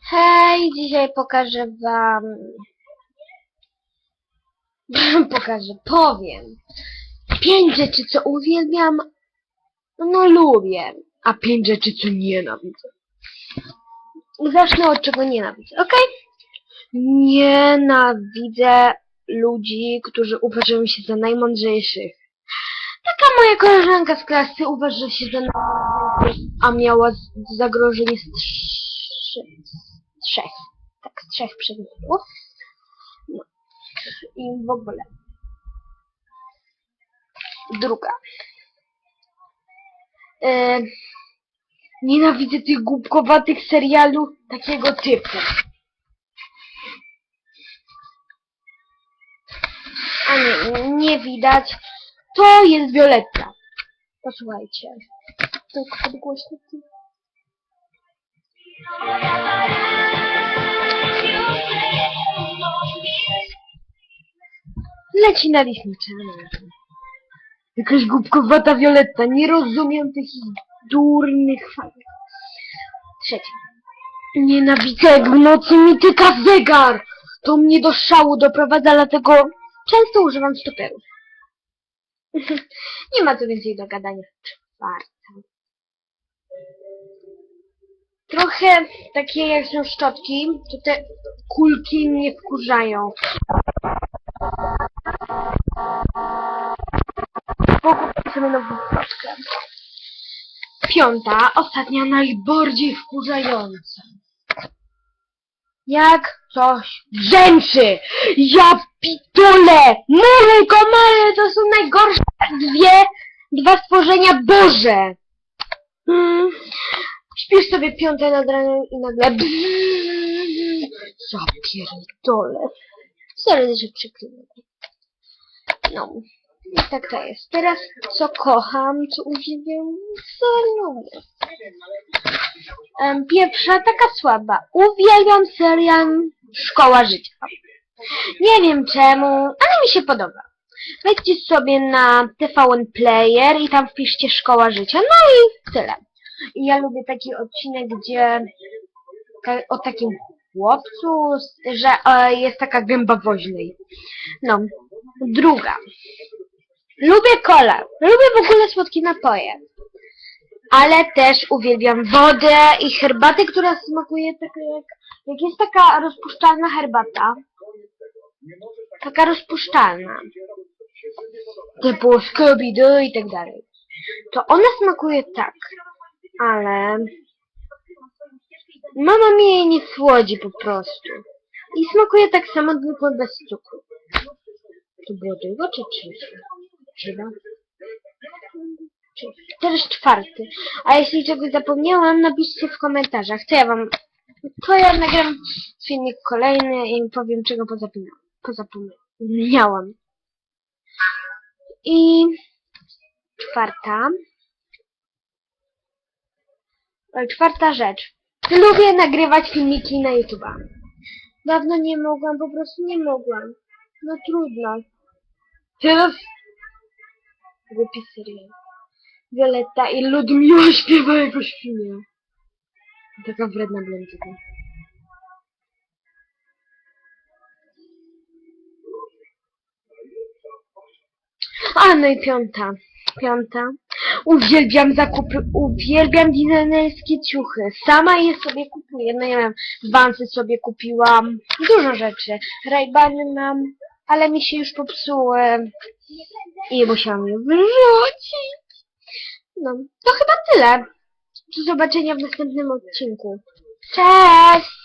Hej, dzisiaj pokażę wam... pokażę, powiem. Pięć rzeczy, co uwielbiam, no lubię, a pięć rzeczy, co nienawidzę. Zacznę od czego nienawidzę, ok? Nienawidzę ludzi, którzy uważają się za najmądrzejszych. Taka moja koleżanka z klasy uważa się za najmądrzejszych, a miała zagrożenie z trzech, tak, z trzech przedmiotów. No. I w ogóle. Druga. E, nienawidzę tych głupkowatych serialu takiego typu. A nie, nie widać. To jest Violetta. Posłuchajcie. Tylko podgłośnię. Leci na Channel. Jakaś głupkowata Violetta. Nie rozumiem tych ich durnych fanek. Trzecie. Nienawidzę, jak w nocy mi tyka zegar. To mnie do szału doprowadza, dlatego często używam stoperów. Nie ma co więcej do gadania. Czwarta. Trochę takie jak są szczotki, to te kulki mnie wkurzają. Sobie nową szczotkę. Piąta, ostatnia, najbardziej wkurzająca. Jak coś brzęczy! Ja pitole! Mury, komary to są najgorsze dwie, dwa stworzenia Boże! Hmm. Śpisz sobie piąte nad ranem i nagle bzzz. Ja pierdolę. No. Tak to jest. Teraz co kocham, co uwielbiam, co lubię. Pierwsza, taka słaba. Uwielbiam serial Szkoła Życia. Nie wiem czemu, ale mi się podoba. Wejdźcie sobie na TVN Player i tam wpiszcie Szkoła Życia. No i tyle. I ja lubię taki odcinek, gdzie o takim chłopcu, że e, jest taka gęba woźnej. No. Druga. Lubię kolę. Lubię w ogóle słodkie napoje. Ale też uwielbiam wodę i herbatę, która smakuje tak jak... Jak jest taka rozpuszczalna herbata. Taka rozpuszczalna. Typu Scooby-Doo i tak dalej. To ona smakuje tak. Ale... Mama mi jej nie słodzi po prostu. I smakuje tak samo, tylko bez cukru. To było drugo czy trzecie? Czy- Teraz czwarty. A jeśli czegoś zapomniałam, napiszcie w komentarzach. To ja wam... To ja nagram filmik kolejny i powiem czego pozapomniałam. Pozapomniałam. I czwarta. Czwarta rzecz. Lubię nagrywać filmiki na YouTube'a. Dawno nie mogłam, po prostu nie mogłam. No trudno. Teraz... Głupi serial. Violetta i Ludmiła śpiewa jako świnia. Taka wredna blondynka. A, no i piąta. Piąta. Uwielbiam zakupy, uwielbiam designerskie ciuchy. Sama je sobie kupuję. No nie wiem, Vansy sobie kupiłam. Dużo rzeczy. Raybany mam, ale mi się już popsuły. I musiałam je wyrzucić. No, to chyba tyle. Do zobaczenia w następnym odcinku. Cześć!